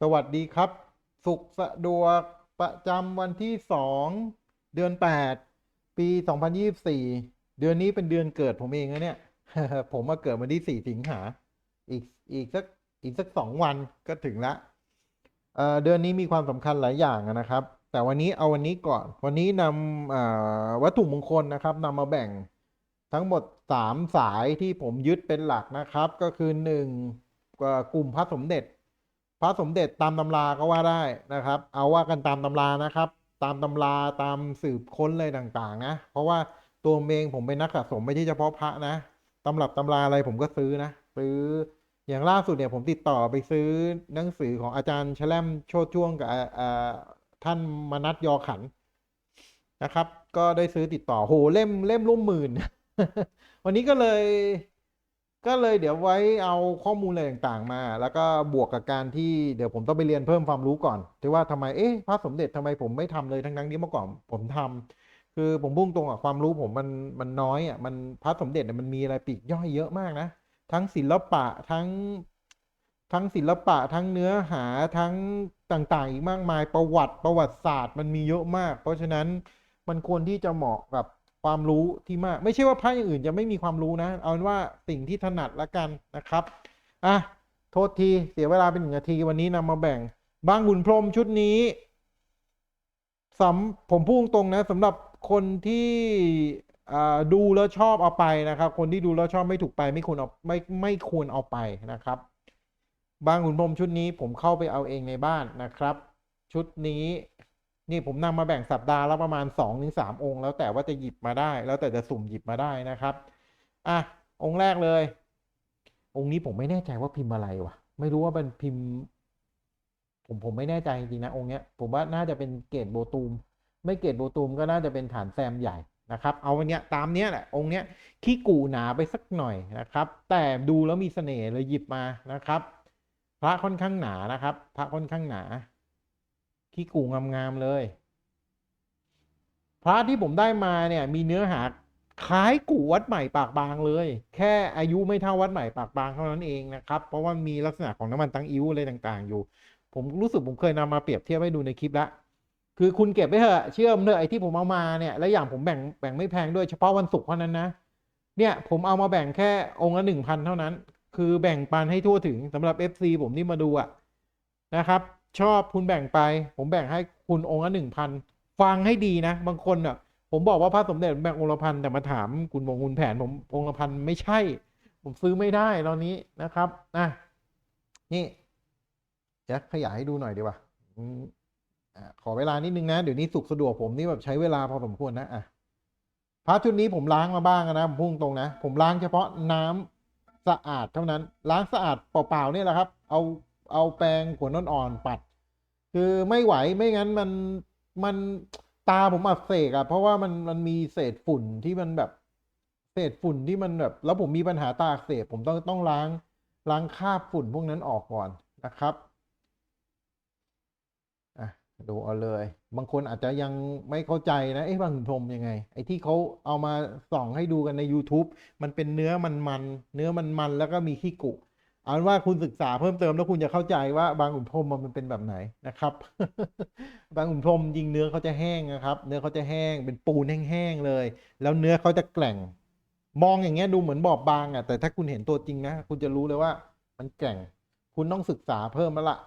สวัสดีครับ สุขสะดวกประจำวันที่สองเดือนแปดปีสองพันยี่สี่เดือนนี้เป็นเดือนเกิดผมเองนะเนี่ย ผมมาเกิดวันที่สี่สิงหา อีกอีกสักอีกสักสองวันก็ถึงละเเดือนนี้มีความสำคัญหลายอย่างนะครับ แต่วันนี้เอาวันนี้ก่อน วันนี้นำวัตถุมงคลนะครับนำมาแบ่งทั้งหมดสามสายที่ผมยึดเป็นหลักนะครับ ก็คือหนึ่งกลุ่มพระสมเด็จ พระสมเด็จตามตำราก็ว่าได้นะครับ เอาว่ากันตามตำรานะครับ ตามตำราตามสืบค้นเลยต่างๆ นะ เพราะว่าตัวเองผมเป็นนักสะสมไม่ใช่เฉพาะพระนะตำรับตำราอะไรผมก็ซื้อนะซื้ออย่างล่าสุดเนี่ยผมติดต่อไปซื้อหนังสือของอาจารย์แชล่มโชติช่วงกับท่านมนัทยอขันนะครับ ก็ได้ซื้อติดต่อโหเล่มเล่มร่วมหมื่น วันนี้ก็เลย ก็เลยเดี๋ยวไว้เอาข้อมูลอะไรต่างๆมา แล้วก็บวกกับการที่เดี๋ยวผมต้องไปเรียนเพิ่มความรู้ก่อนที่ว่าทำไมเอ๊ะพระสมเด็จทำไมผมไม่ทำเลยทั้งๆที่เมื่อก่อนผมทำคือผมพุ่งตรงกับความรู้ผมมันมันน้อยอะมันพระสมเด็จเนี่ยมันมีอะไรปีกย่อยเยอะมากนะ ทั้งศิลปะทั้ง ทั้งศิลปะทั้งเนื้อหาทั้งต่างๆ อีกมากมายประวัติประวัติศาสตร์มันมีเยอะมาก เพราะฉะนั้นมันควรที่จะเหมาะกับ ความรู้ที่มาก ไม่ใช่ว่าพระอย่างอื่นจะไม่มีความรู้นะ เอาเป็นว่าสิ่งที่ถนัดละกันนะครับอะโทษทีเสียเวลาเป็นหนึ่งนาทีวันนี้นำมาแบ่งบางหุ่นพรมชุดนี้สำผมพูดตรงนะสำหรับคนที่ดูแล้วชอบเอาไปนะครับ คนที่ดูแล้วชอบไม่ถูกไปไม่ควรเอาไม่ไม่ควรเอาไปนะครับ บางขุนพรมชุดนี้ผมเข้าไปเอาเองในบ้านนะครับ ชุดนี้ นี่ผมนำมาแบ่งสัปดาห์ละประมาณ2-3ถึง3องค์ แล้วแต่ว่าจะหยิบมาได้ แล้วแต่จะสุ่มหยิบมาได้นะครับอะองค์แรกเลย องค์นี้ผมไม่แน่ใจว่าพิมพ์อะไรวะไม่รู้ว่าเป็นพิมพ์ ผมผมไม่แน่ใจจริงๆนะองค์เนี้ย ผมว่าน่าจะเป็นเกรดโบตูม ไม่เกรดโบตูมก็น่าจะเป็นฐานแซมใหญ่นะครับ เอาเนี้ยตามเนี้ยแหละองค์เนี้ยขี้กู่หนาไปสักหน่อยนะครับ แต่ดูแล้วมีเสน่ห์เลยหยิบมานะครับ พระค่อนข้างหนานะครับ พระค่อนข้างหนา ขี้กู่งามๆเลย พระที่ผมได้มาเนี่ยมีเนื้อหาคล้ายกู่วัดใหม่ปากบางเลย แค่อายุไม่เท่าวัดใหม่ปากบางเท่านั้นเองนะครับ เพราะว่ามีลักษณะของน้ำมันตังอิ้วอะไรต่าง ๆ อยู่ ผมรู้สึกผมเคยนำมาเปรียบเทียบให้ดูในคลิปล้วคือคุณเก็บไว้เถอะเชื่อมเถอะไอ้ที่ผมเอามาเนี่ยและอย่างผมแบ่งแบ่งไม่แพงด้วยเฉพาะวันศุกร์เท่านั้นนะเนี่ยผมเอามาแบ่งแค่องค์ละหนึ่งพันเท่านั้น คือแบ่งปันให้ทั่วถึงสำหรับ FC ผมที่มาดูอะนะครับ ชอบคุณแบ่งไป ผมแบ่งให้คุณองค์ละหนึ่งพันฟังให้ดีนะ บางคนอะผมบอกว่าพระสมเด็จแบ่งองค์ละพันแต่มาถามคุณวงคุณแผนผมองค์ละพันไม่ใช่ ผมซื้อไม่ได้ตอนนี้นะครับนะนี่จะขยายให้ดูหน่อยดีกว่าขอเวลานิดนึงนะ เดี๋ยวนี้สุกสะดวกผมนี่แบบใช้เวลาพอสมควรนะอะพระชุดนี้ผมล้างมาบ้างนะผมพุ่งตรงนะ ผมล้างเฉพาะน้ำสะอาดเท่านั้น ล้างสะอาดเปล่าๆเนี่ยแหละครับ เอา เอาแปรงขวดอ่อนๆปัด คือไม่ไหวไม่งั้นมันมันตาผมอักเสกอะเพราะว่ามันมันมีเศษฝุ่นที่มันแบบเศษฝุ่นที่มันแบบ แล้วผมมีปัญหาตาอักเสบผมต้องต้องล้างล้างคราบฝุ่นพวกนั้นออกก่อนนะครับอะดูเอาเลย บางคนอาจจะยังไม่เข้าใจนะเอ๊ะบางขุนพรมยังไง ไอ้ที่เขาเอามาส่องให้ดูกันใน YouTube มันเป็นเนื้อมันมันเนื้อมันมันแล้วก็มีขี้กุ เอาเป็นว่าคุณศึกษาเพิ่มเติมแล้วคุณจะเข้าใจว่าบางขุนพรมมันเป็นแบบไหนนะครับ บางขุนพรมยิงเนื้อเขาจะแห้งนะครับ เนื้อเขาจะแห้งเป็นปูนแห้งๆเลย แล้วเนื้อเขาจะแกร่ง มองอย่างเงี้ยดูเหมือนบอบบางอะแต่ถ้าคุณเห็นตัวจริงนะคุณจะรู้เลยว่า มันแกร่ง คุณต้องศึกษาเพิ่มแล้วล่ะ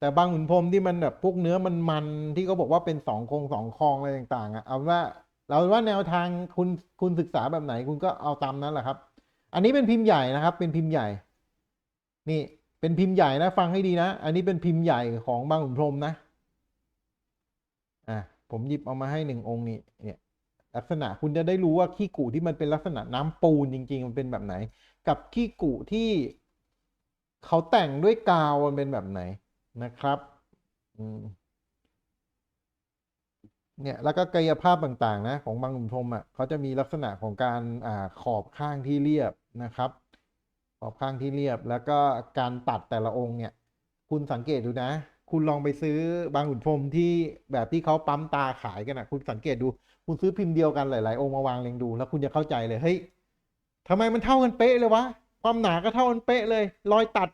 แต่บางขุนพรมที่มันแบบพวกเนื้อมันมันที่เขาบอกว่าเป็นสองคงสองคลองอะไรต่างๆอะเอาว่าเราว่าแนวทางคุณคุณศึกษาแบบไหน คุณก็เอาตามนั้นแหละครับ อันนี้เป็นพิมพ์ใหญ่นะครับ เป็นพิมพ์ใหญ่ นี่เป็นพิมพ์ใหญ่นะ ฟังให้ดีนะ อันนี้เป็นพิมพ์ใหญ่ของบางขุนพรมนะ อะผมหยิบเอามาให้หนึ่งองค์นี่เนี่ยลักษณะคุณจะได้รู้ว่าขี้กุที่มันเป็นลักษณะน้ำปูนจริง ๆ มันเป็นแบบไหน กับขี้กุที่เขาแต่งด้วยกาวมันเป็นแบบไหนนะครับอืมเนี่ยแล้วก็กายภาพต่างๆ นะ ของบางขุนพรมอะเขาจะมีลักษณะของการอ่าขอบข้างที่เรียบนะครับ ขอบข้างที่เรียบ แล้วก็การตัดแต่ละองค์เนี่ย คุณสังเกตดูนะ คุณลองไปซื้อบางขุนพรมที่แบบที่เขาปั๊มตาขายกันนะคุณสังเกตดู คุณซื้อพิมพ์เดียวกันหลาย ๆ องค์มาวางเรียงดู แล้วคุณจะเข้าใจเลยเฮ้ยทำไมมันเท่ากันเป๊ะเลยวะความหนาก็เท่ากันเป๊ะเลย รอยตัด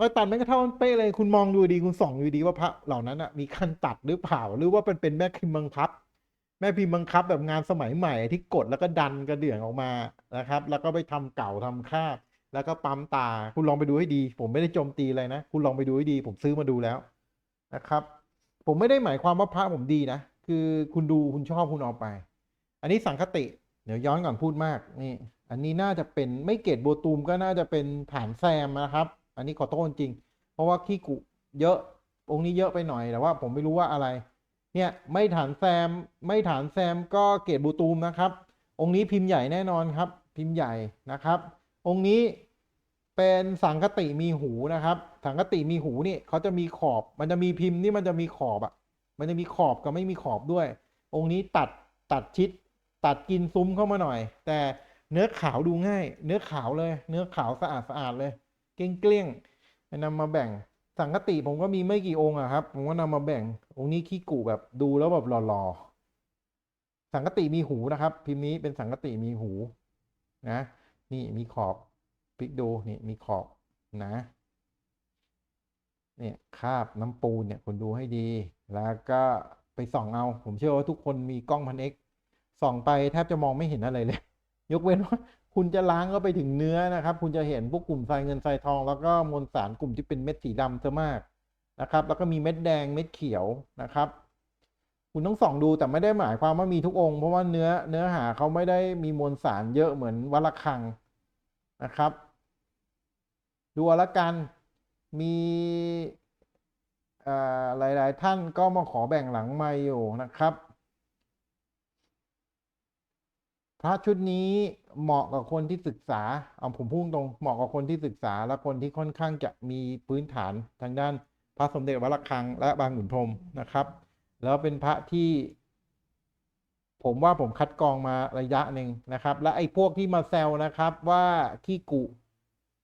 รอยตัดมันก็เท่ากันเป๊ะเลย คุณมองดูดีคุณส่องดูดีว่าพระเหล่านั้นอะมีขั้นตัดหรือเปล่าหรือว่าเป็นเป็นแม่พิมพ์บังคับ แม่พิมพ์บังคับแบบงานสมัยใหม่ที่กดแล้วก็ดันกระเดื่องออกมานะครับ แล้วก็ไปทำเก่าทำคาบ แล้วก็ปั๊มตาคุณลองไปดูให้ดี ผมไม่ได้โจมตีอะไรนะ คุณลองไปดูให้ดี ผมซื้อมาดูแล้วนะครับ ผมไม่ได้หมายความว่าพระผมดีนะ คือคุณดูคุณชอบคุณเอาไป อันนี้สังคติ เดี๋ยวย้อนก่อนพูดมากนี่ อันนี้น่าจะเป็นไม่เกตโบตูมก็น่าจะเป็นฐานแซมนะครับ อันนี้ขอโทษจริง เพราะว่าขี้กุเยอะองค์นี้เยอะไปหน่อยแต่ว่าผมไม่รู้ว่าอะไร เนี่ยไม่ฐานแซม ไม่ฐานแซมก็เกตบูตูมนะครับ องค์นี้พิมพ์ใหญ่แน่นอนครับ พิมพ์ใหญ่นะครับ องค์นี้เป็นสังคติมีหูนะครับ สังคติมีหูนี่เขาจะมีขอบ มันจะมีพิมพ์นี่มันจะมีขอบอะ่ะ มันจะมีขอบกับไม่มีขอบด้วย องค์นี้ตัดตัดชิด ตัดกินซุ้มเข้ามาหน่อย แต่เนื้อขาวดูง่าย เนื้อขาวเลย เนื้อขาวสะอาดสะอาดเลย เกลี้ยงเกลี้ยงๆนำมาแบ่ง สังคติผมก็มีไม่กี่องค์อะครับ ผมก็นำมาแบ่ง องค์นี้ขี้กูแบบดูแล้วแบบหล่อๆสังคติมีหูนะครับ พิมพ์นี้เป็นสังคติมีหูนะ นี่มีขอบพลิกดูนี่มีขอบนะเนี่ยคาบน้ำปูนเนี่ยคุณดูให้ดี แล้วก็ไปส่องเอา ผมเชื่อว่าทุกคนมีกล้องพันเอ็กส่องไปแทบจะมองไม่เห็นอะไรเลย ยกเว้นว่าคุณจะล้างก็ไปถึงเนื้อนะครับ คุณจะเห็นพวกกลุ่มทรายเงินทรายทอง แล้วก็มวลสารกลุ่มที่เป็นเม็ดสีดำซะมากนะครับ แล้วก็มีเม็ดแดงเม็ดเขียวนะครับ คุณต้องส่องดูแต่ไม่ได้หมายความว่ามีทุกองค์ เพราะว่าเนื้อเนื้อหาเขาไม่ได้มีมวลสารเยอะเหมือนวัลคังนะครับ ดูละกันมีหลาย ๆ ท่านก็มาขอแบ่งหลังไมาอยู่นะครับ พระชุดนี้เหมาะกับคนที่ศึกษาเอาผมพูดตรงเหมาะกับคนที่ศึกษาและคนที่ค่อนข้างจะมีพื้นฐานทางด้านพระสมเด็จวัดระฆัง และบางขุนพรมนะครับ แล้วเป็นพระที่ ผมว่าผมคัดกรองมาระยะหนึ่งนะครับ และไอ้พวกที่มาแซวนะครับว่าขี้กุ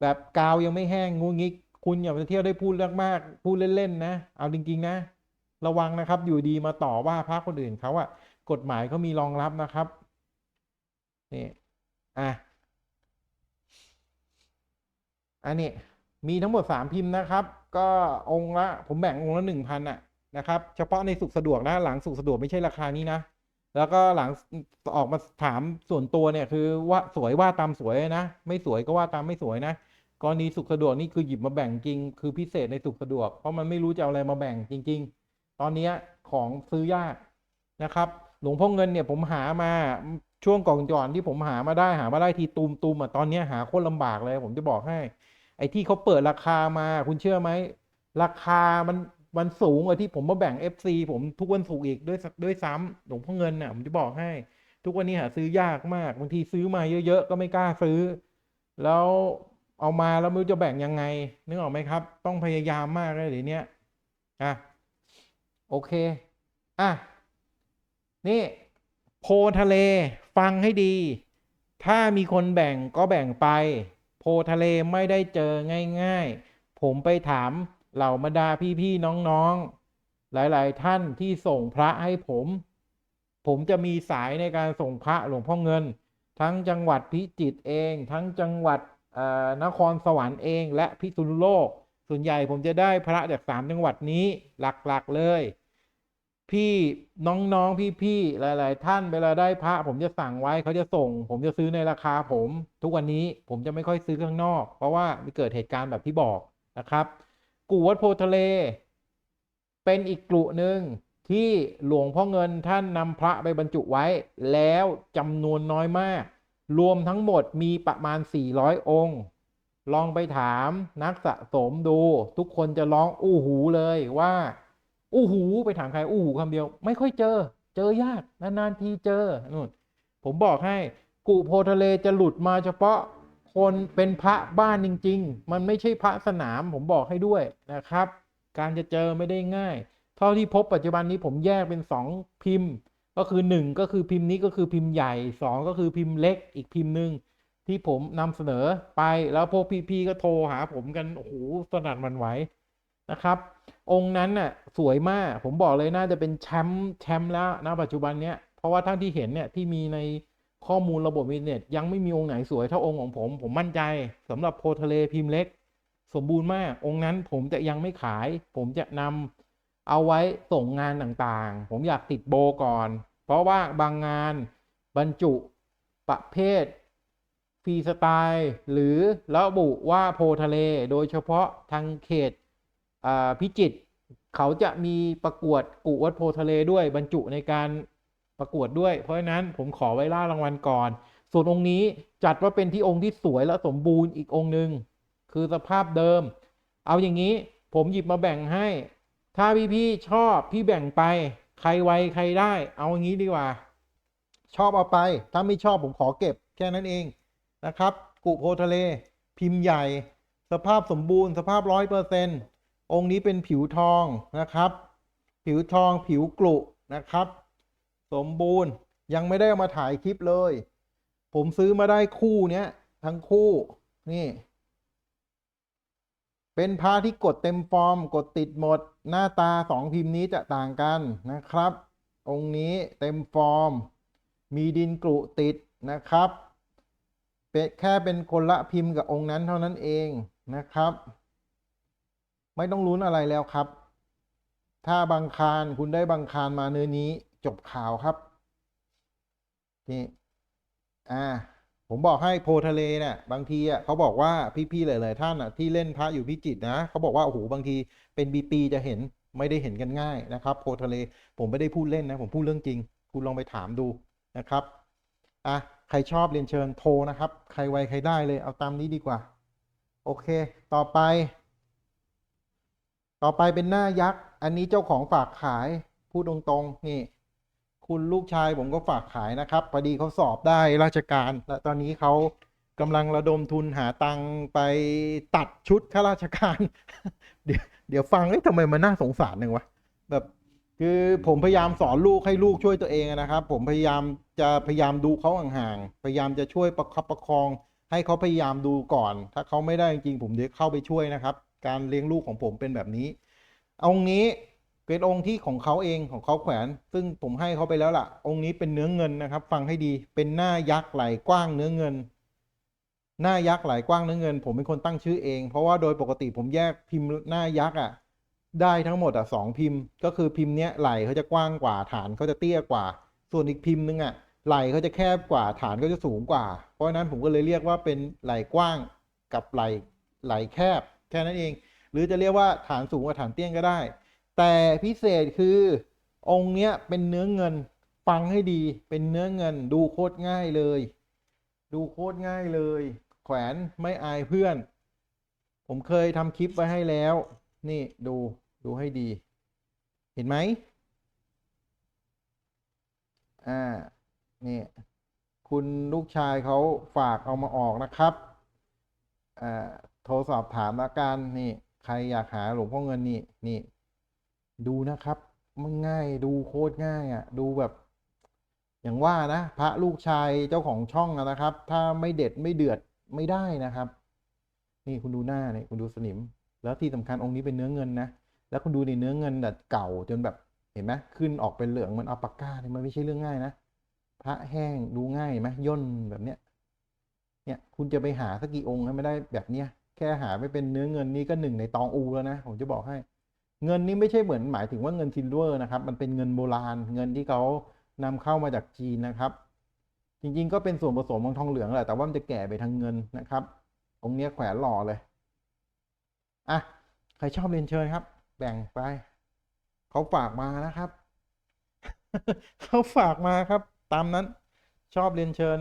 แบบกาวยังไม่แห้งงูงิก คุณอย่าไปเที่ยวได้พูดเรื่องมาก พูดเล่นๆนะ เอาจริง ๆ นะ ระวังนะครับ อยู่ดีมาต่อว่าพระคนอื่นเขาอะกฎหมายเขามีรองรับนะครับนี่อะอันนี้มีทั้งหมดสามพิมพ์นะครับ ก็องค์ละ ผมแบ่งองค์ละหนึ่งพันอะ นะครับ เฉพาะในสุขสะดวกนะหลังสุขสะดวกไม่ใช่ราคานี้นะ แล้วก็หลังออกมาถามส่วนตัวเนี่ยคือว่าสวยว่าตามสวยนะ ไม่สวยก็ว่าตามไม่สวยนะกรณีสุขสะดวกนี่คือหยิบมาแบ่งจริง คือพิเศษในสุขสะดวก เพราะมันไม่รู้จะเอาอะไรมาแบ่งจริง ๆ ตอนนี้ของซื้อยากนะครับ หลวงพ่อเงินเนี่ยผมหามาช่วงก่อนก่อนที่ผมหามาได้หามาได้ทีตูมตูมอะตอนนี้หาโคตรลำบากเลย ผมจะบอกให้ ไอ้ที่เขาเปิดราคามาคุณเชื่อไหมราคามัน มันสูงกว่าที่ผมมาแบ่ง FC ผมทุกวันศุกร์อีกด้วยด้วยซ้ำหลวงพ่อเงินน่ะผมจะบอกให้ ทุกวันนี้หาซื้อยากมากบางทีซื้อมาเยอะๆก็ไม่กล้าซื้อ แล้วเอามาแล้วไม่รู้จะแบ่งยังไงนึกออกไหมครับ ต้องพยายามมากเลยเดี๋ยวนี้อะโอเคอะนี่โพทะเลฟังให้ดี ถ้ามีคนแบ่งก็แบ่งไป โพทะเลไม่ได้เจอง่าย ๆ ผมไปถาม เหล่าบรรดาพี่ๆน้องๆ หลายๆท่านที่ส่งพระให้ผม ผมจะมีสายในการส่งพระหลวงพ่อเงิน ทั้งจังหวัดพิจิตรเอง ทั้งจังหวัดนครสวรรค์เองและพิษณุโลก ส่วนใหญ่ผมจะได้พระจากสามจังหวัดนี้หลักๆเลย พี่น้องๆพี่ๆหลาย ๆ ท่านเวลาได้พระ ผมจะสั่งไว้เขาจะส่ง ผมจะซื้อในราคาผม ทุกวันนี้ผมจะไม่ค่อยซื้อข้างนอก เพราะว่ามีเกิดเหตุการณ์แบบที่บอกนะครับ กู่วัดโพทะเล เป็นอีกกลุ่หนึ่งที่หลวงพ่อเงินท่านนำพระไปบรรจุไว้ แล้วจำนวนน้อยมาก รวมทั้งหมดมีประมาณ 400 องค์ ลองไปถามนักสะสมดู ทุกคนจะร้องอู้หูเลยว่า อู้หูไปถามใครอู้หูคำเดียว ไม่ค่อยเจอ เจอยากนานๆทีเจอนู่นผมบอกให้ กุโพทะเลจะหลุดมาเฉพาะ คนเป็นพระบ้านจริง ๆ มันไม่ใช่พระสนามผมบอกให้ด้วยนะครับ การจะเจอไม่ได้ง่าย เท่าที่พบปัจจุบันนี้ผมแยกเป็นสองพิมพ์ ก็คือหนึ่งก็คือพิมพ์นี้ก็คือพิมพ์ใหญ่สองก็คือพิมพ์เล็กอีกพิมพ์หนึ่งที่ผมนำเสนอไปแล้วพวกพี่ๆก็โทรหาผมกันโอ้โหสนั่นหวันไหวนะครับ องค์นั้นน่ะสวยมากผมบอกเลยน่าจะเป็นแชมป์แชมป์แล้วนะปัจจุบันเนี้ยเพราะว่าทั้งที่เห็นเนี่ยที่มีใน ข้อมูลระบบอินเทอร์เน็ตยังไม่มีองค์ไหนสวยเท่าองค์ของผม ผมมั่นใจสำหรับโพทะเลพิมพ์เล็ก สมบูรณ์มาก องค์นั้นผมจะยังไม่ขาย ผมจะนำเอาไว้ส่งงานต่างๆ ผมอยากติดโบก่อน เพราะว่าบางงานบรรจุประเภทฟรีสไตล์หรือระบุว่าโพทะเล โดยเฉพาะทางเขตพิจิตรเขาจะมีประกวดกุวัดโพทะเลด้วยบรรจุในการ ประกวดด้วย เพราะฉะนั้นผมขอไว้ล่ารางวัลก่อน ส่วนองค์นี้จัดว่าเป็นที่องค์ที่สวยและสมบูรณ์อีกองค์หนึ่งคือสภาพเดิม เอาอย่างนี้ผมหยิบมาแบ่งให้ ถ้าพี่ๆชอบพี่แบ่งไป ใครไวใครได้ เอาอย่างนี้ดีกว่า ชอบเอาไป ถ้าไม่ชอบผมขอเก็บแค่นั้นเองนะครับกุโพทะเล พิมพ์ใหญ่ สภาพสมบูรณ์ สภาพร้อยเปอร์เซนต์องค์นี้เป็นผิวทองนะครับ ผิวทองผิวกรุนะครับ สมบูรณ์ยังไม่ได้ามาถ่ายคลิปเลย ผมซื้อมาได้คู่เนี้ย ทั้งคู่นี่ เป็นพระที่กดเต็มฟอร์ม กดติดหมด หน้าตาสองพิมพ์นี้จะต่างกันนะครับ องค์นี้เต็มฟอร์ม มีดินกรุติดนะครับเป็นแค่เป็นคนละพิมพ์กับองค์นั้นเท่านั้นเองนะครับ ไม่ต้องลุ้นอะไรแล้วครับ ถ้าบางคารคุณได้บางคารมาเนื้อนี้ จบข่าวครับนี่อ่าผมบอกให้โพทะเลเนี่ยบางทีอะเขาบอกว่าพี่ๆหลายๆท่านอะที่เล่นพระอยู่พิจิตนะเขาบอกว่าโอ้โหบางทีเป็นบีปีจะเห็นไม่ได้เห็นกันง่ายนะครับ โพทะเลผมไม่ได้พูดเล่นนะ ผมพูดเรื่องจริง คุณลองไปถามดูนะครับอะใครชอบเรียนเชิญโทรนะครับ ใครไวใครได้เลยเอาตามนี้ดีกว่า โอเค ต่อไป ต่อไปเป็นหน้ายักษ์ อันนี้เจ้าของฝากขายพูดตรงๆนี่ คุณลูกชายผมก็ฝากขายนะครับพอดีเขาสอบได้ราชการ และตอนนี้เขากำลังระดมทุนหาตังไปตัดชุดข้าราชการ เดี๋ยวเดี๋ยวฟังเอ้ยทำไมมันน่าสงสารหนึ่งวะแบบคือผมพยายามสอนลูกให้ลูกช่วยตัวเองนะครับ ผมพยายามจะพยายามดูเขาห่างๆพยายามจะช่วยประคับประคอง ให้เขาพยายามดูก่อน ถ้าเขาไม่ได้จริงๆผมเดี๋ยวเข้าไปช่วยนะครับ การเลี้ยงลูกของผมเป็นแบบนี้ เอางี้ เป็นองค์ที่ของเขาเองของเขาแขวน ซึ่งผมให้เขาไปแล้วล่ะ องค์นี้เป็นเนื้อเงินนะครับ ฟังให้ดีเป็นหน้ายักษ์ไหลกว้างเนื้อเงิน หน้ายักษ์ไหลกว้างเนื้อเงิน ผมเป็นคนตั้งชื่อเอง เพราะว่าโดยปกติผมแยกพิมพ์หน้ายักษ์อะได้ทั้งหมดอะสองพิมพ์ ก็คือพิมพ์เนี้ยไหลเขาจะกว้างกว่าฐานเขาจะเตี้ยกว่า ส่วนอีกพิมพ์นึงอะไหลเขาจะแคบกว่าฐานก็จะสูงกว่า เพราะฉะนั้นผมก็เลยเรียกว่าเป็นไหลกว้างกับไหลไหลแคบ แค่นั้นเอง หรือจะเรียกว่าฐานสูงกับฐานเตี้ยก็ได้ แต่พิเศษคือองค์เนี้ยเป็นเนื้อเงินฟังให้ดีเป็นเนื้อเงินดูโคตรง่ายเลย ดูโคตรง่ายเลย แขวนไม่อายเพื่อน ผมเคยทำคลิปไว้ให้แล้ว นี่ดูดูให้ดี เห็นไหมอ่านี่คุณลูกชายเขาฝากเอามาออกนะครับอ่าโทรสอบถามละกันนี่ ใครอยากหาหลวงพ่อเงินนี่นี่ ดูนะครับมันง่ายดูโคตรง่ายอะ ดูแบบ อย่างว่านะ พระลูกชายเจ้าของช่องนะครับ ถ้าไม่เด็ดไม่เดือดไม่ได้นะครับ นี่คุณดูหน้าเนี่ยคุณดูสนิม แล้วที่สำคัญองค์นี้เป็นเนื้อเงินนะแล้วคุณดูในเนื้อเงินแบบเก่าจนแบบเห็นไหมขึ้นออกเป็นเหลืองเหมันอัลปาก้าเนี่ยมันไม่ใช่เรื่องง่ายนะพระแห้งดูง่ายไหมย่นแบบเนี้ยเนี่ยคุณจะไปหาสักกี่องค์ให้ไม่ได้แบบเนี้ยแค่หาไม่เป็นเนื้อเงินนี่ก็หนึ่งในตองอูแล้วนะผมจะบอกให้ เงินนี่ไม่ใช่เหมือนหมายถึงว่าเงินซิลเวอร์นะครับ มันเป็นเงินโบราณ เงินที่เขานำเข้ามาจากจีนนะครับ จริงๆ ก็เป็นส่วนผสมของทองเหลืองแหละ แต่ว่ามันจะแก่ไปทางเงินนะครับ องค์นี้แขวนหล่อเลย อะ ใครชอบเรียนเชิญครับ แบ่งไป เขาฝากมานะครับ เขาฝากมาครับ ตามนั้น ชอบเรียนเชิญ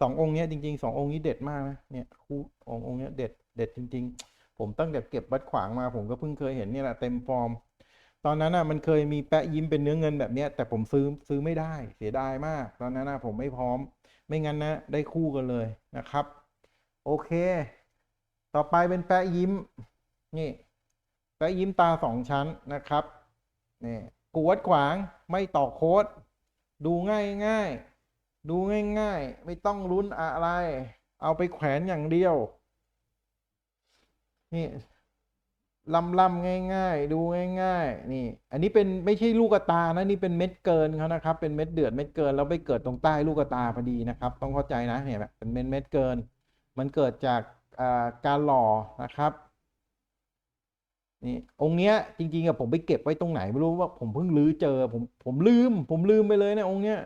สององค์นี้จริงๆสององค์นี้เด็ดมากนะ เนี่ยคู่องค์องค์นี้เด็ด เด็ดจริง ๆ ผมตั้งแต่เก็บวัดขวางมาผมก็เพิ่งเคยเห็นเนี่ยแหละเต็มฟอร์ม ตอนนั้นอะมันเคยมีแปะยิ้มเป็นเนื้อเงินแบบเนี้ยแต่ผมซื้อซื้อไม่ได้เสียดายมาก ตอนนั้นนะผมไม่พร้อม ไม่งั้นนะได้คู่กันเลยนะครับ โอเค ต่อไปเป็นแปะยิ้มนี่แปะยิ้มตาสองชั้นนะครับนี่กูวัดขวางไม่ต่อโค้ดดูง่ายง่ายดูง่าย ๆ ไม่ต้องลุ้นอะไร เอาไปแขวนอย่างเดียว นี่ลำลำง่าย ๆ ดูง่าย ๆ นี่ อันนี้เป็นไม่ใช่ลูกตานะนี่เป็นเม็ดเกินเขานะครับ เป็นเม็ดเดือดเม็ดเกินแล้วไปเกิดตรงใต้ลูกตาพอดีนะครับ ต้องเข้าใจนะเนี่ยเป็นเม็ดเม็ดเกิน มันเกิดจากการหล่อนะครับนี่องค์เนี้ยจริงๆอะผมไปเก็บไว้ตรงไหนไม่รู้ว่าผมเพิ่งลื้อเจอผมผมลืม ผมลืมไปเลยเนี่ยองค์เนี้ย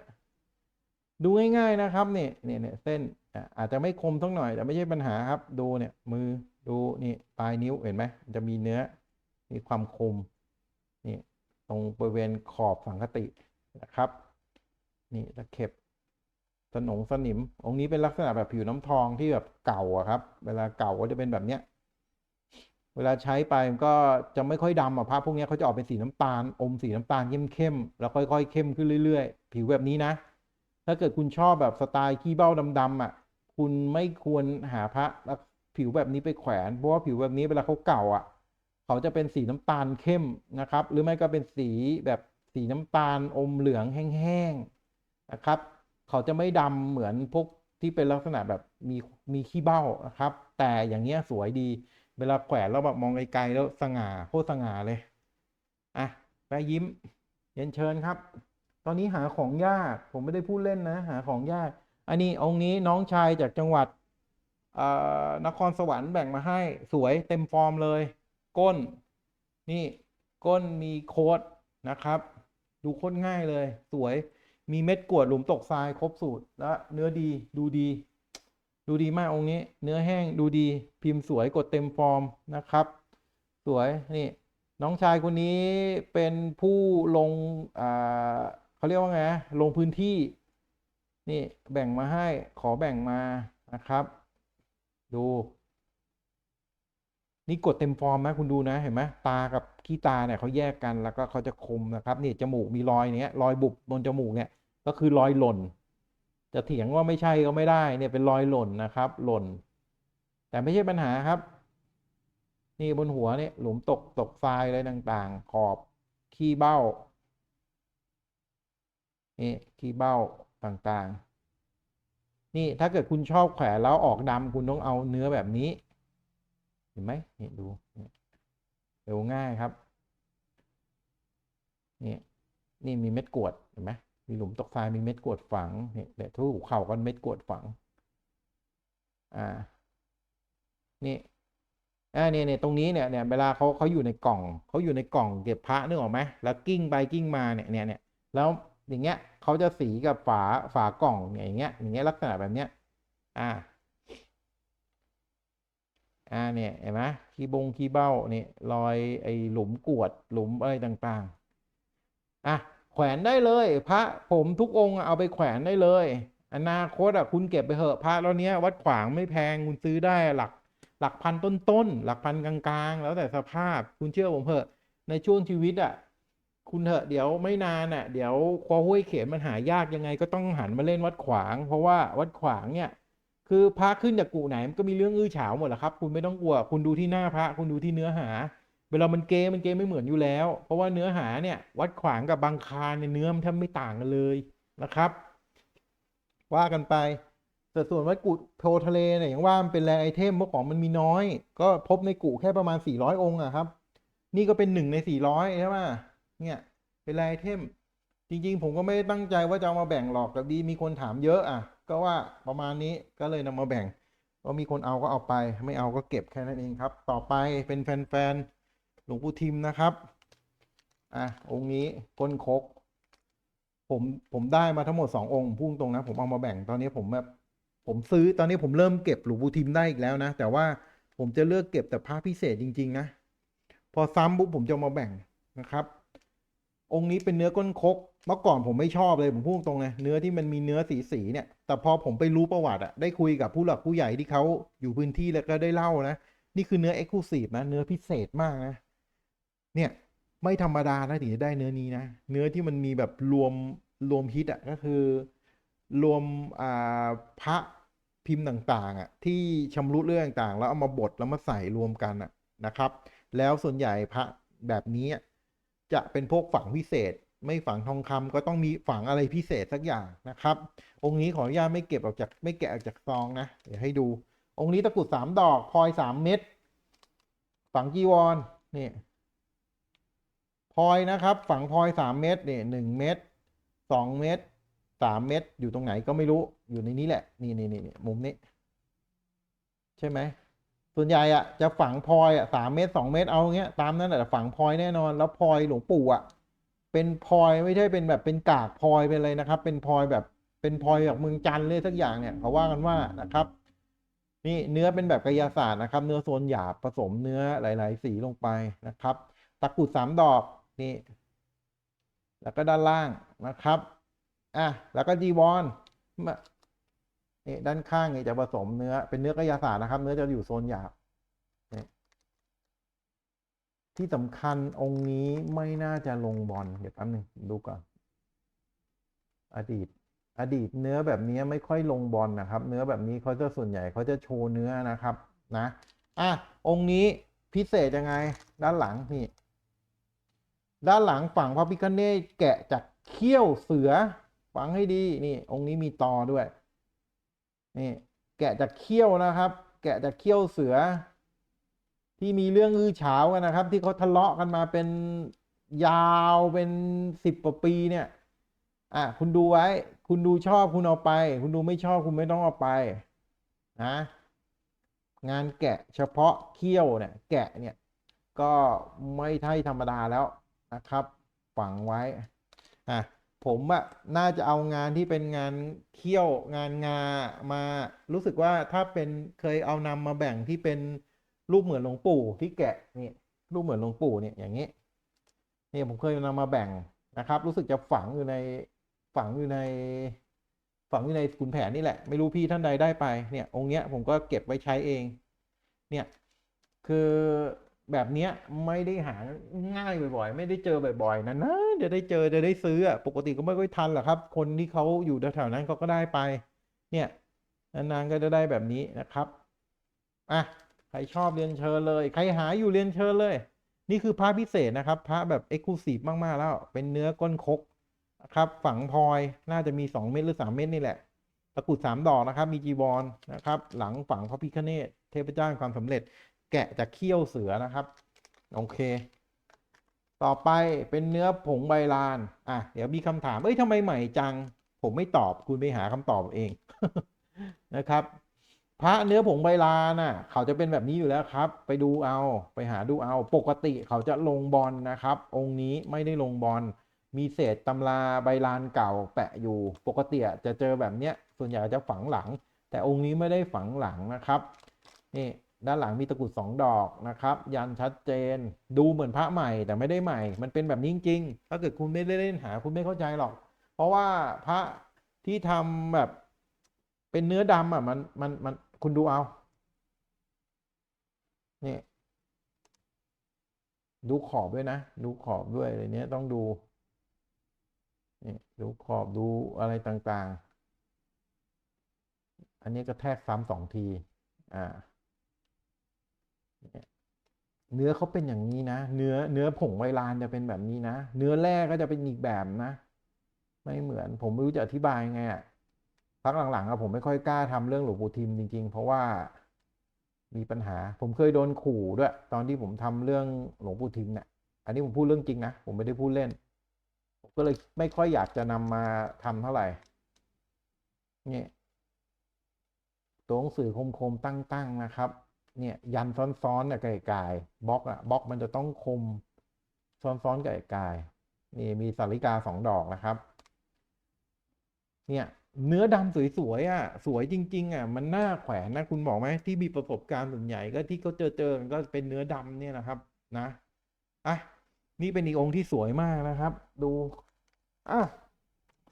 ดูง่ายๆนะครับเนี่ยเนี่ยเนี่ยเส้นอะอาจจะไม่คมทั้งหน่อยแต่ไม่ใช่ปัญหาครับดูเนี่ยมือ ดูนี่ปลายนิ้วเห็นไหมมันจะมีเนื้อมีความคมนี่ตรงบริเวณขอบสังคตินะครับ นี่ตะเข็บสนงสนิม องค์นี้เป็นลักษณะแบบผิวน้ำทองที่แบบเก่าอะครับ เวลาเก่าก็จะเป็นแบบเนี้ยเวลาใช้ไปมันก็จะไม่ค่อยดำอะพระพวกนี้เขาจะออกเป็นสีน้ำตาล อมสีน้ำตาลเข้มๆแล้วค่อยๆเข้มขึ้นเรื่อยๆ ผิวแบบนี้นะ ถ้าเกิดคุณชอบแบบสไตล์ขี้เบ้าดำๆอะ คุณไม่ควรหาพระล้ว ผิวแบบนี้ไปแขวน เพราะว่าผิวแบบนี้เวลาเขาเก่าอะ เขาจะเป็นสีน้ำตาลเข้มนะครับ หรือไม่ก็เป็นสีแบบสีน้ำตาลอมเหลืองแห้งๆนะครับ เขาจะไม่ดำเหมือนพวกที่เป็นลักษณะแบบมีมีขี้เบ้านะครับ แต่อย่างเงี้ยสวยดี เวลาแขวนแล้วแบบมองไกลๆแล้วสง่าโคตรสง่าเลยอะแปยิ้มเรียนเชิญครับ ตอนนี้หาของยาก ผมไม่ได้พูดเล่นนะ หาของยาก อันนี้องค์นี้น้องชายจากจังหวัด นครสวรรค์แบ่งมาให้สวยเต็มฟอร์มเลย ก้น นี่ก้นมีโค้ดนะครับ ดูโคตรง่ายเลย สวยมีเม็ดกวดหลุมตกทรายครบสูตรและเนื้อดีดูดี ดูดีมากองค์นี้ เนื้อแห้งดูดี พิมพ์สวยกดเต็มฟอร์มนะครับ สวยนี่ น้องชายคนนี้เป็นผู้ลงเขาเรียกว่าไงลงพื้นที่ นี่แบ่งมาให้ขอแบ่งมานะครับ ดู นี่กดเต็มฟอร์มนะคุณดูนะเห็นไหมตากับขี้ตาเนี่ยเขาแยกกันแล้วก็เขาจะคมนะครับนี่จมูกมีรอยเนี้ยรอยบุบบนจมูกเนี่ยก็คือรอยหล่น จะเถียงว่าไม่ใช่ก็ไม่ได้เนี่ยเป็นรอยหล่นนะครับ หล่น แต่ไม่ใช่ปัญหาครับ นี่บนหัวเนี่ยหลุมตกตกทรายอะไรต่างๆ ขอบขี้เบ้านี่ขี้เบ้าต่างๆ นี่ถ้าเกิดคุณชอบแขวนแล้วออกดำคุณต้องเอาเนื้อแบบนี้ เห็นไหมนี่ดูเร็วง่ายครับ นี่นี่มีเม็ดกวดเห็นไหมมีหลุมตกทรายมีเม็ดกวดฝังเนี่ยแต่ทุกเข่าก็เม็ดกวดฝัง อ่า นี่อ่าเนี่ยเนี่ยตรงนี้เนี่ยเนี่ยเวลาเขาเขาอยู่ในกล่องเขาอยู่ในกล่องเก็บพระนึกออกไหมแล้วกิ้งไปกิ้งมาเนี่ยเนี่ยเนี่ยแล้วอย่างเงี้ย เขาจะสีกับฝาฝากล่องเนี่ยอย่างเงี้ยอย่างเงี้ยลักษณะแบบเนี้ยอ่าอ่าเนี่ยเห็นไหมขี้บงขี้เบ้าเนี่ยรอยไอ้หลุมกวดหลุมอะไรต่างๆอะแขวนได้เลย พระผมทุกองค์เอาไปแขวนได้เลย อนาคตอะคุณเก็บไปเถอะพระแล้วเนี้ยวัดขวางไม่แพงคุณซื้อได้หลักหลักพันต้นๆหลักพันกลางๆ แล้วแต่สภาพคุณเชื่อผมเถอะในช่วงชีวิตอะ คุณเถอะเดี๋ยวไม่นานอะ เดี๋ยวคอห้วยเขมมันหายากยังไงก็ต้องหันมาเล่นวัดขวาง เพราะว่าวัดขวางเนี่ย คือพระขึ้นจากกูไหนมันก็มีเรื่องอื้อฉาวหมดแหละครับ คุณไม่ต้องกลัว คุณดูที่หน้าพระคุณดูที่เนื้อหา เวลามันเกมมันเกมไม่เหมือนอยู่แล้ว เพราะว่าเนื้อหาเนี่ย วัดขวางกับบางคาในเนื้อมันแทบไม่ต่างกันเลยนะครับ ว่ากันไปแต่ส่วนวัดกุโพทะเลเนี่ยอย่างว่ามันเป็นแรงไอเทมเพราะของมันมีน้อย ก็พบในกุแค่ประมาณ400องค์อะครับ นี่ก็เป็นหนึ่งใน400ใช่ไหม เนี่ยเป็นแรงไอเทม จริง ๆ ผมก็ไม่ได้ตั้งใจว่าจะเอามาแบ่งหรอกแต่ดีมีคนถามเยอะอะ ก็ว่าประมาณนี้ก็เลยนำมาแบ่งก็มีคนเอาก็เอาไป ไม่เอาก็เก็บแค่นั้นเองครับ ต่อไปเป็นแฟนๆหลวงปู่ทิมนะครับอะองค์นี้ก้นคก ผมผมได้มาทั้งหมดสององค์พุ่งตรงนะ ผมเอามาแบ่งตอนนี้ผมแบบผมซื้อตอนนี้ผมเริ่มเก็บหลวงปู่ทิมได้อีกแล้วนะ แต่ว่าผมจะเลือกเก็บแต่พระพิเศษจริง ๆ นะ พอซ้ำปุ๊บผมจะมาแบ่งนะครับ องค์นี้เป็นเนื้อก้นคก เมื่อก่อนผมไม่ชอบเลยผมพูดตรงเลยเนื้อที่มันมีเนื้อสีสีเนี่ย แต่พอผมไปรู้ประวัติอะได้คุยกับผู้หลักผู้ใหญ่ที่เขาอยู่พื้นที่แล้วก็ได้เล่านะ นี่คือเนื้อเอ็กซ์คลูซีฟนะ เนื้อพิเศษมากนะ เนี่ยไม่ธรรมดานะถึงจะได้เนื้อนี้นะ เนื้อที่มันมีแบบรวมรวมฮิตอะก็คือ รวมอ่าพระพิมพ์ต่างๆอะที่ชำรุดเรื่องต่างๆ แล้วเอามาบดแล้วมาใส่รวมกันอะนะครับ แล้วส่วนใหญ่พระแบบนี้ จะเป็นพวกฝังพิเศษ ไม่ฝังทองคำก็ต้องมีฝังอะไรพิเศษสักอย่างนะครับ องค์นี้ขออนุญาตไม่เก็บออกจากไม่แกะออกจากซองนะเดี๋ยวให้ดู องค์นี้ตะกรุดสามดอกพลอยสามเม็ดฝังจีวรนี่พลอยนะครับ ฝังพลอยสามเม็ดเนี่ยหนึ่งเม็ดสองเม็ดสามเม็ดอยู่ตรงไหนก็ไม่รู้อยู่ในนี้แหละ นี่นี่นี่มุมนี้ ใช่ไหม ส่วนใหญ่อะจะฝังพลอยอะสามเมตรสองเมตรเอาเงี้ยตามนั้นแหละฝังพลอยแน่นอน แล้วพลอยหลวงปู่อะเป็นพลอยไม่ใช่เป็นแบบเป็นกากพลอยเป็นอะไรนะครับ เป็นพลอยแบบเป็นพลอยจากเมืองจันทร์เลยสักอย่างเนี่ยเขาว่ากันว่านะครับนี่เนื้อเป็นแบบกายศาสตร์นะครับ เนื้อโซนหยาบผสมเนื้อหลาย ๆ สีลงไปนะครับ ตะกุดสามดอกนี่ แล้วก็ด้านล่างนะครับอะแล้วก็จีวรมา นี่ด้านข้างนี่จะผสมเนื้อเป็นเนื้อกายศาสตร์นะครับ เนื้อจะอยู่โซนหยาบที่สำคัญองค์นี้ไม่น่าจะลงบอลเดี๋ยวแป๊บนึงดูก่อน อดีต อดีตเนื้อแบบนี้ไม่ค่อยลงบอลนะครับ เนื้อแบบนี้เขาจะส่วนใหญ่เขาจะโชว์เนื้อนะครับนะอะองค์นี้พิเศษยังไง ด้านหลังนี่ด้านหลังฝั่งพระพิคเนตแกะจากเขี้ยวเสือ ฟังให้ดีนี่ องค์นี้มีตอด้วย นี่แกะจากเขี้ยวนะครับ แกะจากเขี้ยวเสือ ที่มีเรื่องอื้อฉาวกันนะครับ ที่เขาทะเลาะกันมาเป็นยาวเป็นสิบกว่าปีเนี่ย อะคุณดูไว้ คุณดูชอบคุณเอาไป คุณดูไม่ชอบคุณไม่ต้องเอาไปนะงานแกะเฉพาะเขี้ยวเนี่ยแกะเนี่ยก็ไม่ใช่ธรรมดาแล้วนะครับ ฝังไว้อะ ผมอะน่าจะเอางานที่เป็นงานเขี้ยวงานงามารู้สึกว่าถ้าเป็นเคยเอานำมาแบ่งที่เป็นรูปเหมือนหลวงปู่ที่แกะนี่รูปเหมือนหลวงปู่เนี่ยอย่างนี้นี่ผมเคยนำมาแบ่งนะครับ รู้สึกจะฝังอยู่ในฝังอยู่ในฝังอยู่ในขุนแผนนี่แหละ ไม่รู้พี่ท่านใดได้ไปเนี่ยองค์เนี้ยผมก็เก็บไว้ใช้เอง เนี่ยคือ แบบเนี้ยไม่ได้หาง่ายบ่อยๆ ไม่ได้เจอบ่อยๆนะนะจะได้เจอจะได้ซื้ออะปกติก็ไม่ค่อยทันหรอกครับ คนที่เขาอยู่แถวๆนั้นเขาก็ได้ไป เนี่ยนานๆก็จะได้แบบนี้นะครับอะใครชอบเรียนเชิญเลย ใครหาอยู่เรียนเชิญเลย นี่คือพระพิเศษนะครับ พระแบบเอ็กซ์คลูซีฟมากๆแล้ว เป็นเนื้อก้นคกนะครับ ฝังพลอยน่าจะมีสองเม็ดหรือสามเม็ดนี่แหละตะกุดสามดอกนะครับ มีจีวรนะครับ หลังฝังพระพิฆเนศเทพเจ้าแห่งความสำเร็จ แกะจากเขี้ยวเสือนะครับ โอเค ต่อไปเป็นเนื้อผงใบลาน อะ เดี๋ยวมีคำถาม เอ้ยทำไมใหม่จัง ผมไม่ตอบคุณไปหาคำตอบเองนะครับ พระเนื้อผงใบลานน่ะ เขาจะเป็นแบบนี้อยู่แล้วครับ ไปดูเอาไปหาดูเอาปกติเขาจะลงบอลนะครับ องค์นี้ไม่ได้ลงบอลมีเศษตำราใบลานเก่าแปะอยู่ ปกติจะเจอแบบเนี้ย ส่วนใหญ่จะฝังหลัง แต่องค์นี้ไม่ได้ฝังหลังนะครับ นี่ ด้านหลังมีตะกุดสองดอกนะครับ ยันชัดเจน ดูเหมือนพระใหม่แต่ไม่ได้ใหม่ มันเป็นแบบนี้จริงๆถ้าเกิดคุณไม่ได้เล่นหาคุณไม่เข้าใจหรอก เพราะว่าพระที่ทำแบบเป็นเนื้อดำอะมันมันมันคุณดูเอานี่ดูขอบด้วยนะ ดูขอบด้วยอะไรเนี้ยต้องดูนี่ดูขอบดูอะไรต่างๆ อันนี้กระแทกซ้ำสองที อ่า เนื้อเขาเป็นอย่างนี้นะ เนื้อเนื้อผงไวลานจะเป็นแบบนี้นะ เนื้อแร่ก็จะเป็นอีกแบบนะ ไม่เหมือนผมไม่รู้จะอธิบายยังไงอะพักหลังๆอะผมไม่ค่อยกล้าทำเรื่องหลวงปู่ทิมจริง ๆ เพราะว่ามีปัญหา ผมเคยโดนขู่ด้วย ตอนที่ผมทำเรื่องหลวงปู่ทิมเนี่ย อันนี้ผมพูดเรื่องจริงนะ ผมไม่ได้พูดเล่น ผมก็เลยไม่ค่อยอยากจะนำมาทำเท่าไหร่ เนี่ยตัวหนังสือคมๆตั้งๆนะครับ เนี่ยยันซ้อนๆเนี่ยไก่กายบล็อกอะบล็อกมันจะต้องคมซ้อนๆไก่กายนี่มีสาริกาสองดอกนะครับ เนี่ยเนื้อดำสวยๆอะ สวยจริง ๆ อะ มันน่าแขวนนะ คุณบอกไหมที่มีประสบการณ์ส่วนใหญ่ก็ที่เขาเจอเจอก็เป็นเนื้อดำเนี่ยนะครับ นะอะนี่เป็นอีกองค์ที่สวยมากนะครับ ดูอะ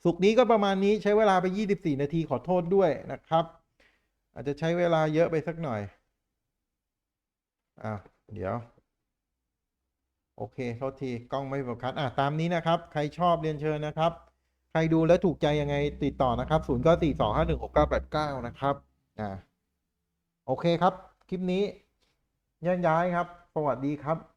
สุกนี้ก็ประมาณนี้ใช้เวลาไปยี่สิบสี่นาทีขอโทษด้วยนะครับ อาจจะใช้เวลาเยอะไปสักหน่อย อะเดี๋ยว โอเคโทษทีกล้องไม่โฟกัสอะตามนี้นะครับ ใครชอบเรียนเชิญนะครับ ใครดูแล้วถูกใจยังไงติดต่อนะครับศูนย์ก็สี่สองห้าหนึ่งหกเก้าแปดเก้านะครับอ่าโอเคครับ คลิปนี้แย้ายครับ สวัสดีครับ